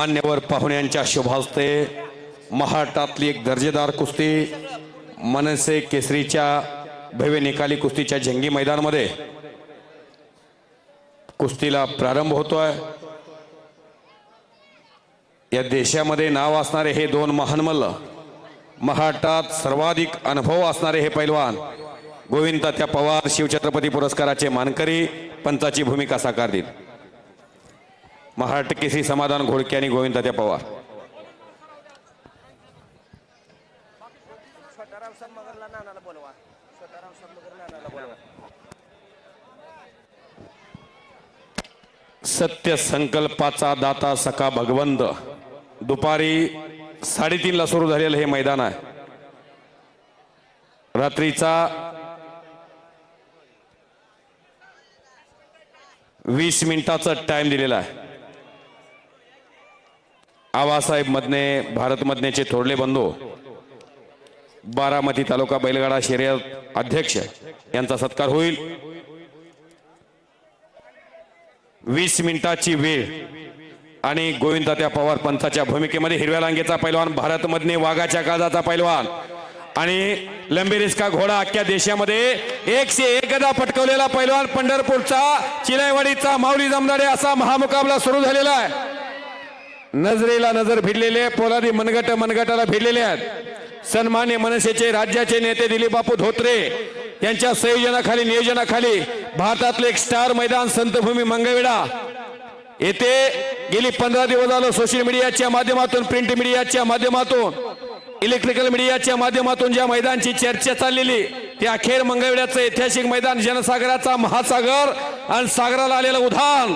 मान्यवर पाहुण्यांच्या शुभास्ते महाटातली एक दर्जेदार कुस्ती मनसे केसरीच्या भव्य निकाली कुस्तीच्या जंगी मैदानमध्ये कुस्तीला प्रारंभ होतोय. या देशामध्ये नाव असणारे हे दोन महान मल्ल महाटात सर्वाधिक अनुभव असणारे हे पैलवान गोविंद त्या पवार शिवछत्रपती पुरस्काराचे मानकरी पंचाची भूमिका साकारतील. महाराष्ट्र केसरी समाधान घोडके आणि गोविंद त्या पवार. सत्य संकल्पाचा दाता सखा भगवंत. दुपारी साडेतीनला सुरू झालेलं हे मैदान आहे. रात्रीचा वीस मिनिटाचा टाइम दिलेला आहे. आबासाहेब मधने भारत थोरले बंधू बारामती तालुका बैलगाडा शर्यत अध्यक्ष यांचा सत्कार होईल. वीस मिनिटाची वेळ आणि गोविंदा त्या पवार पंथाच्या भूमिकेमध्ये हिरव्या लांगेचा पैलवान भारत मधने वाघाच्या काजाचा पैलवान आणि लंबेरिस्का घोडा अख्ख्या देशामध्ये एकशे एकदा पटकवलेला पैलवान पंढरपूरचा चिलाईवाडीचा माऊली जमदाडे असा महामुकाबला सुरू झालेला आहे. नजरेला नजर भिडलेले पोलादी मनगट मनगटाला भिडलेले आहेत. सन्मान्य मनसेचे राज्याचे नेते दिलीप बापू धोत्रे यांच्या संयोजनाखाली नियोजनाखाली भारतातले एक स्टार मैदान संतभूमी मंगविडा येथे गेली पंधरा दिवस झालं सोशल मीडियाच्या माध्यमातून प्रिंट मीडियाच्या माध्यमातून इलेक्ट्रिकल मीडियाच्या माध्यमातून ज्या मैदानची चर्चा चाललेली ते अखेर मंगळवेड्याचं ऐतिहासिक मैदान जनसागराचा महासागर आणि सागराला आलेलं उधाण.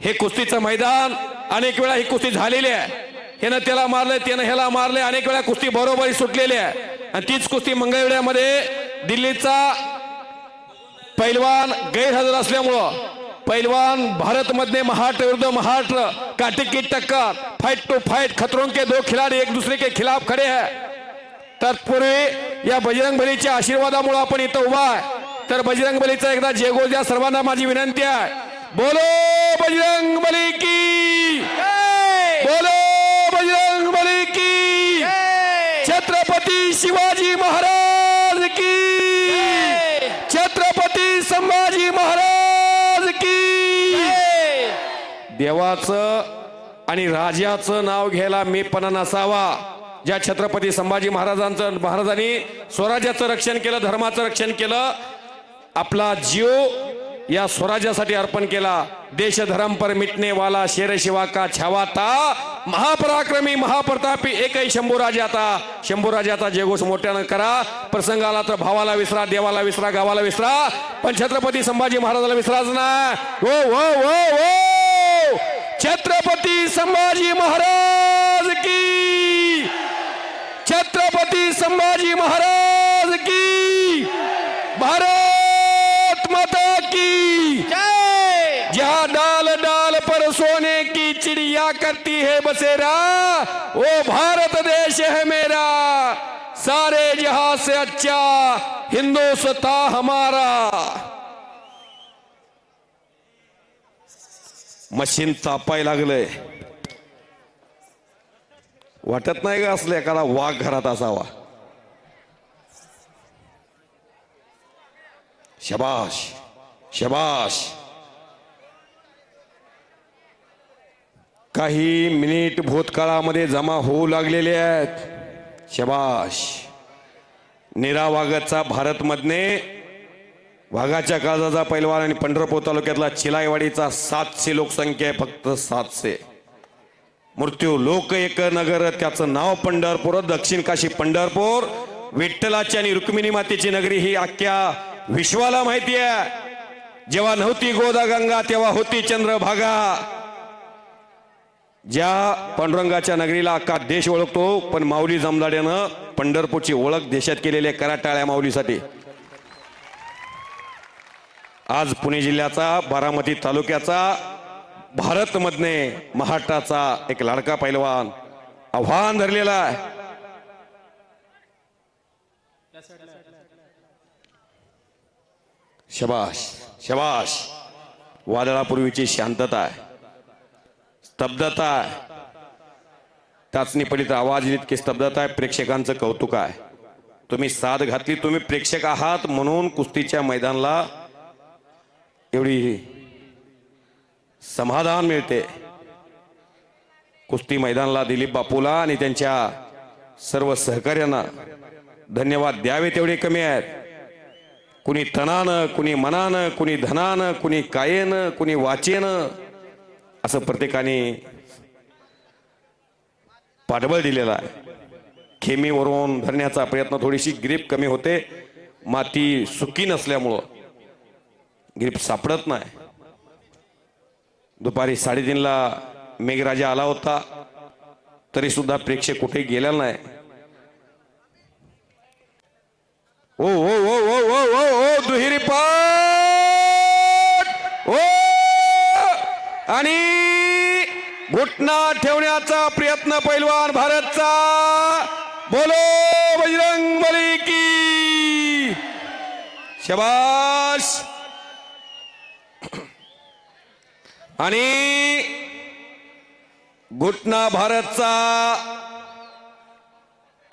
हे कुस्तीचं मैदान अनेक वेळा ही कुस्ती झालेली आहे. ह्यानं त्याला मारलंय त्यानं ह्याला मारलंय अनेक वेळा कुस्ती बरोबरी सुटलेली आहे. आणि तीच कुस्ती मंगळवेड्यामध्ये दिल्लीचा पैलवान गैरहजर असल्यामुळं पैलवान भारत मधले महाराष्ट्र विरुद्ध महाराष्ट्र काटे की टक्कर फाइट टू फाइट खतरों के दो खिलाड़ी एक दुसरे के खिलाफ खड़े आहे. तत्पूर्वी या बजरंग बलीच्या आशीर्वादामुळे आपण इथं उभा आहे. तर बजरंग बलीचा एकदा जयगोल द्या सर्वांना माझी विनंती आहे. बोलो बजरंग बली की। बोलो बजरंग बली की। छत्रपती शिवाजी महाराज की। छत्रपती संभाजी महाराज की। देवाचं आणि राजाचं नाव घ्यायला मीपणा नसावा. ज्या छत्रपती संभाजी महाराजांचं महाराजांनी स्वराज्याचं रक्षण केलं धर्माचं रक्षण केलं आपला जीव या स्वराज्यासाठी अर्पण केला. देश धर्म पर मिटने वाला शेर शिवा का छावाता महापराक्रमी महाप्रतापी एकही शंभूराजाता शंभूराजाचा जयघोष मोठ्यानं करा. प्रसंग आला तर भावाला विसरा देवाला विसरा गावाला विसरा. पण छत्रपती संभाजी महाराजाला विसराच ना. हो हो हो हो. छत्रपती संभाजी महाराज की. छत्रपती संभाजी महाराज की. भारत करती है बसेरा वो भारत देश है मेरा। सारे जहां से अच्छा हिंदुस्ता हमारा। मशीन तापाय लागलंय वाटत नाही का असले एखादा वाघ घरात असावा? शबाश शबाश. काही मिनिट भूतकाळामध्ये जमा होऊ लागलेले आहेत. शबाश. निरा वाघाचा भारतमधने वाघाच्या काळजाचा पैलवान आणि पंढरपूर तालुक्यातला चिलाईवाडीचा सातशे लोकसंख्या आहे फक्त सातशे. मृत्यू लोक एक नगर त्याचं नाव पंढरपूर दक्षिण काशी पंढरपूर विठ्ठलाची आणि रुक्मिणी मातेची नगरी ही अख्ख्या विश्वाला माहिती आहे. जेव्हा नव्हती गोदा गंगा तेव्हा होती चंद्रभागा. ज्या पांडुरंगाच्या नगरीला अख्खा देश ओळखतो पण माऊली जमदाड्यानं पंढरपूरची ओळख देशात केलेली कराटाळ्या माऊलीसाठी. आज पुणे जिल्ह्याचा बारामती तालुक्याचा भारतमधने महाराष्ट्राचा एक लाडका पैलवान आव्हान धरलेला आहे. शबाश शबाश वादळापूर्वीची शांतता आहे. स्तब्धता आहे. टाचणी आवाज इतकी स्तब्धता आहे प्रेक्षकांचं कौतुक आहे. तुम्ही साथ घातली तुम्ही प्रेक्षक आहात म्हणून कुस्तीच्या मैदानाला एवढी समाधान मिळते. कुस्ती मैदानाला दिलीप बापूला आणि त्यांच्या सर्व सहकार्यांना धन्यवाद द्यावे तेवढे कमी आहेत. कुणी तणानं कुणी मनानं कुणी धनानं कुणी कायेनं कुणी वाचेनं असं प्रत्येकाने पाठबळ दिलेला आहे. खेमीवरून धरण्याचा प्रयत्न थोडीशी ग्रीप कमी होते. माती सुकी नसल्यामुळं ग्रीप सापडत नाही. दुपारी साडेतीनला मेघराजा आला होता. तरी सुद्धा प्रेक्षक कुठे गेला नाही. ओ ओ ओ ओ ओ ओ ओ दुहेरी पाठ ओ! आणि घुटना ठेवण्याचा प्रयत्न पैलवान भारतचा. बोलो बजरंग बली की. शबाश आणि घुटना भारतचा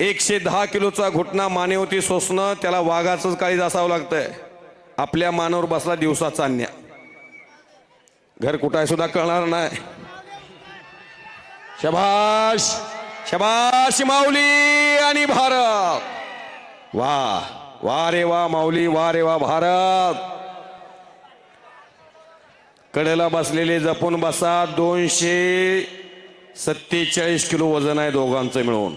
एकशे दहा किलोचा घुटना मानेवती सोसणं त्याला वाघाचंच काळीज असावं लागतंय. आपल्या मानावर बसला दिवसाचा अन्य घर कुठं आहे सुद्धा कळणार नाही. शबाश. शबाश माऊली आणि भारत. वा वा रे वा माऊली वा रे वा भारत. कडेला बसलेले जपून बसा दोनशे सत्तेचाळीस किलो वजन आहे दोघांचं मिळून.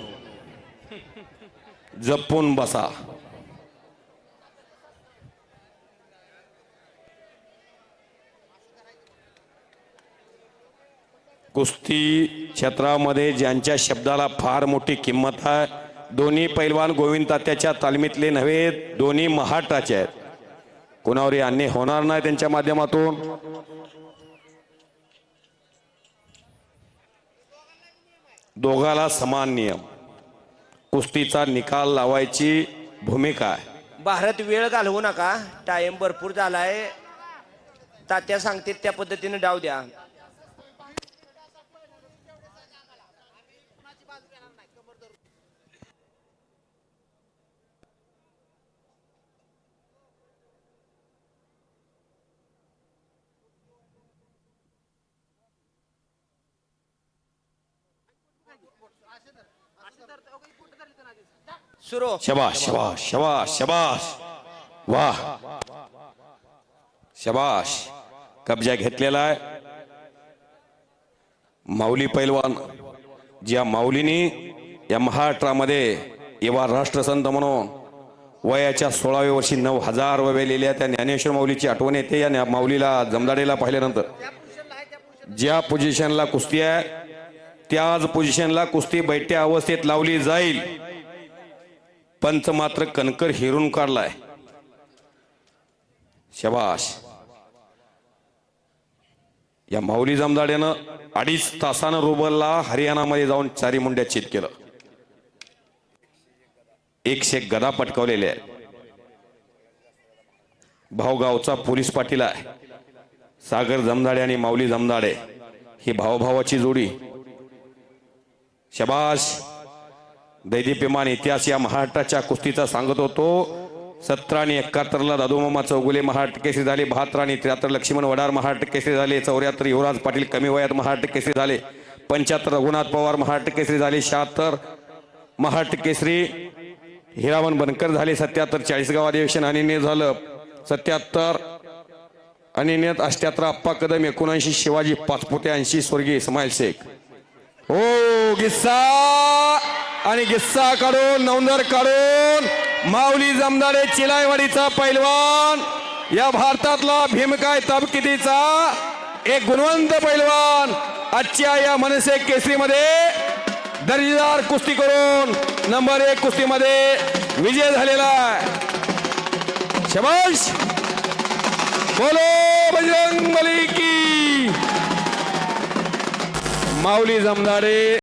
जपून बसा. कुस्ती क्षेत्रामध्ये ज्यांच्या शब्दाला फार मोठी किंमत आहे दोन्ही पैलवान गोविंद तात्याच्या तालमीतले नव्हे दोन्ही महाटाचे आहेत. कोणावरही अन्याय होणार नाही त्यांच्या माध्यमातून. दोघाला समान नियम. कुस्तीचा निकाल लावायची भूमिका आहे. भारत वेळ घालवू नका टाइम भरपूर झालाय. तात्या सांगते त्या पद्धतीने डाव द्या. सुरू. शबाश शबाश शबाश शबाश वाह. शबाश कब्जा घेतलेला आहे. माऊली पैलवान. ज्या माऊलीनी या महाराष्ट्रामध्ये एवा राष्ट्रसंत म्हणून वयाच्या सोळाव्या वर्षी नऊ हजार वय लिहिल्या त्या ज्ञानेश्वर माऊलीची आठवण येते या माऊलीला जमदाडेला पाहिल्यानंतर ज्या पोझिशनला कुस्ती आहे त्याच पोझिशनला कुस्ती बैठ्या अवस्थेत लावली जाईल. पंच मात्र कणकर हिरून काढलाय. शबाश या माऊली जमदाड्यानं अडीच तासानं रुबलला हरियाणामध्ये जाऊन चारी मुंड्या चित केलं. एकशे गदा पटकावलेले आहे भाऊगावचा पोलीस पाटील आहे. सागर जमदाडे आणि माऊली जमदाडे ही भावभावाची जोडी शबाश. विमान इतिहास या महाराष्ट्राच्या कुस्तीचा सांगत होतो. सतरा आणि एकाहत्तरला दादूमामा चौगुले महाराष्ट्र केसरी झाले. बहात्तर आणि त्र्याहत्तर लक्ष्मण वडार महाराष्ट्र केसरी झाले. चौऱ्याहत्तर युवराज पाटील कमी वयात महाराष्ट्र केसरी झाले. पंच्याहत्तर रघुनाथ पवार महाराष्ट्र केसरी झाले. शहात्तर महाराष्ट्र केसरी हिरावन बनकर झाले. सत्याहत्तर चाळीसगाव अधिवेशन आणि झालं. सत्याहत्तर आणि अष्ट्याहत्तर अप्पा कदम एकोणऐंशी शिवाजी पाचपोते ऐंशी स्वर्गीय इस्माईल शेख. ओ गिस्सा आणि गिस्सा काढून नवंदर काढून माऊली जमदाडे चिलायवाडीचा पैलवान या भारतातला भीमकाय तबकितीचा एक गुणवंत पैलवान आजच्या या मनसे केसरीमध्ये दर्जेदार कुस्ती करून नंबर एक कुस्तीमध्ये विजय झालेला आहे. शबाश! बोलो बजरंग बली की माऊली जमदाडे